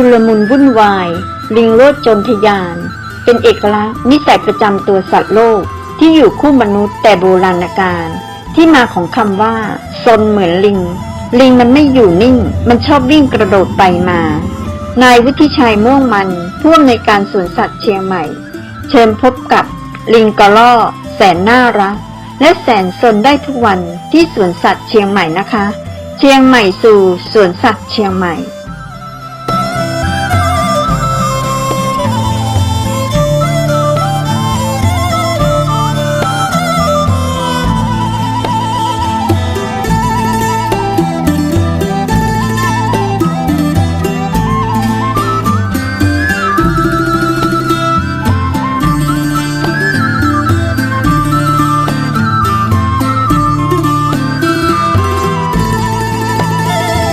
ุลมุนวุ่นวาย ลิงโลดจนทยาน เป็นเอกลักษณ์นิสัยประจำตัวสัตว์โลกที่อยู่คู่มนุษย์แต่โบราณกาลที่มาของคำว่าซนเหมือนลิง ลิงมันไม่อยู่นิ่ง มันชอบวิ่งกระโดดไปมา นายวุฒิชัยม่วงมันผู้อำนวยการสวนสัตว์เชียงใหม่ เชิญพบกับลิงกระลอกแสนน่ารัก และแสนสนได้ทุกวันที่สวนสัตว์เชียงใหม่นะคะ เชียงใหม่สู่สวนสัตว์เชียงใหม่